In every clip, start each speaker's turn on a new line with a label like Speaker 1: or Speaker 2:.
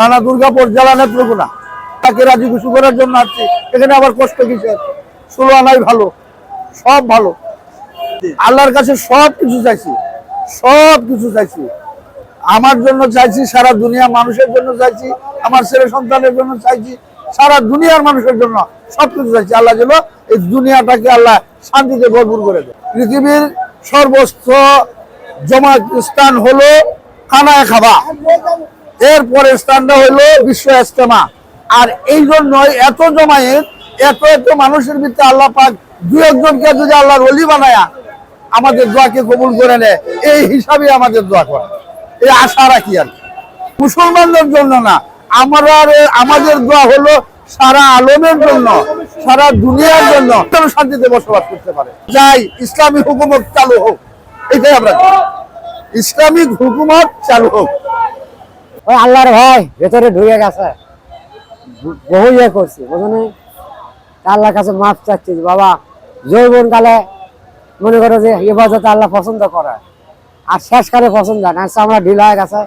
Speaker 1: থানা দুর্গাপুর জেলা নেত্রকোনা। তাকে রাজি খুশি করার জন্য আসছি। এখানে আবার কষ্ট কিছু আছে ষোলো আনাই ভালো, সব ভালো। আল্লাহর কাছে সব কিছু চাইছি, সব কিছু চাইছি। আমার জন্য চাইছি, সারা দুনিয়া মানুষের জন্য চাইছি, আমার ছেলে সন্তানের জন্য চাইছি, সারা দুনিয়ার মানুষের জন্য সবকিছু চাইছি। আল্লাহ যেন এই দুনিয়াটাকে আল্লাহ শান্তিতে ভরপুর করে দেয়। পৃথিবীর সর্বোচ্চ জমা স্থান হলো খানায় খাবা। এরপরের স্থানটা হলো বিশ্ব ইস্তেমা আর এই জন্যই এত জমায়েত, এত এত মানুষের ভিতরে আল্লাহ পাক দু একজনকে যদি আল্লাহর অলি বানায়া আমাদের দোয়াকে কবুল করে নেয়, এই হিসাবে আমাদের দোয়া করে। এই আশা রাখি আর মুসলমানদের জন্য না, আমরা আমাদের দোয়া হলো সারা আলমের জন্য, সারা দুনিয়ার জন্য শান্তিতে বসবাস করতে পারে। যাই, ইসলামী হুকুমত চালু হোক, এটাই আমরা ইসলামিক হুকুমত চালু হোক।
Speaker 2: ওই আল্লাহর ভাই ভেতরে ঢুকে গেছে। বহু ইয়ে করছি বুঝলি আল্লাহর কাছে মাফ চাচ্ছি বাবা যৌবন কালে মনে করো যে ইবাদত আল্লাহ পছন্দ করে। আর শেষকালে পছন্দ হয় না। চামড়া ঢিল হয়ে গেছে,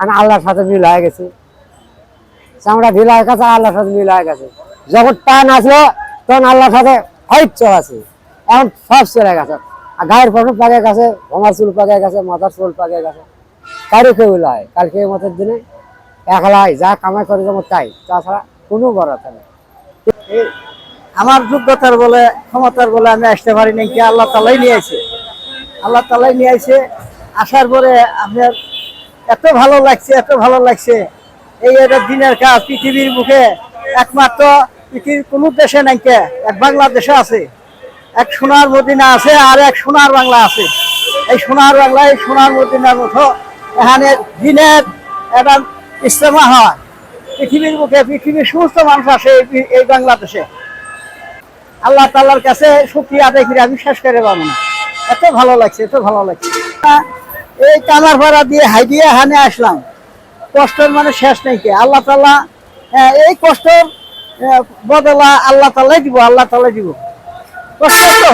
Speaker 2: আর আল্লাহর সাথে মিল হয়ে গেছে। চামড়া ঢিল হয়ে গেছে আল্লাহর সাথে মিল হয়ে গেছে। যখন টান আসলো, তখন আল্লাহর সাথে ফাইট আছে এখন সব চলে গেছে। আর গায়ের ফটো পাকে গেছে ভমার চুল পাকে গেছে, মাথার চুল পাকে গেছে। কারও কেউ নয় কালকে মতের দিনে একলাই যা কামাই করে যেমন তাই। তাছাড়া কোনো বড় নেই।
Speaker 3: আমার যোগ্যতার বলে, ক্ষমতার বলে আমি আসতে পারি নাই কি আল্লাহ তালাই নিয়ে আসে আল্লাহ তালাই নিয়ে আসে আসার পরে আপনার এত ভালো লাগছে, এত ভালো লাগছে। এই একটা দিনের কাজ পৃথিবীর মুখে একমাত্র পৃথিবীর কোনো দেশে নাই কে, এক বাংলাদেশে আছে। এক সোনার মদিনা আছে আর এক সোনার বাংলা আছে। এই সোনার বাংলা এই সোনার মদিনার মতো এখানে দিনের একটা ইস্তেমা হয়। পৃথিবীর মুখে পৃথিবীর সমস্ত মানুষ আসে এই- বাংলাদেশে। আল্লাহ তাল্লার কাছে শুক্রিয়া আদায় করে, আমি শেষ করে পাবো না। এত ভালো লাগছে, এত ভালো লাগছে। এই কামার ভাড়া দিয়ে হাই দিয়ে হানে আসলাম। কষ্টের মানে শেষ নেই কে? আল্লাহ তাল্লাহ এই কষ্টের বদলা আল্লাহ তাল্লাই দিব, আল্লাহ তাল্লাই দিব। কষ্ট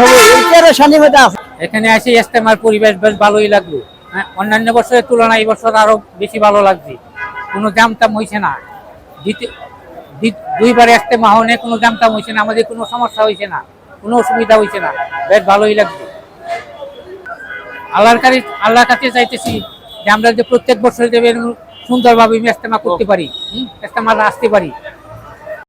Speaker 3: আছে।
Speaker 4: এখানে আসি ইস্তেমার পরিবেশ বেশ ভালোই লাগল। হ্যাঁ অন্যান্য বছরের তুলনায় এই বছর আরও বেশি ভালো লাগছে। কোনো দাম টাম হয়েছে না। দ্বিতীয় দুইবার আসতে মাহনে কোনো দাম টাম হয়েছে না, আমাদের কোনো সমস্যা হয়েছে না, কোনো অসুবিধা হয়েছে না। বেশ ভালোই লাগছে। আল্লাহর কাছে আল্লাহর কাছে চাইতেছি যে আমরা যে প্রত্যেক বছর দেবেন সুন্দরভাবে ইস্তেমা করতে পারি ইস্তেমা আসতে পারি।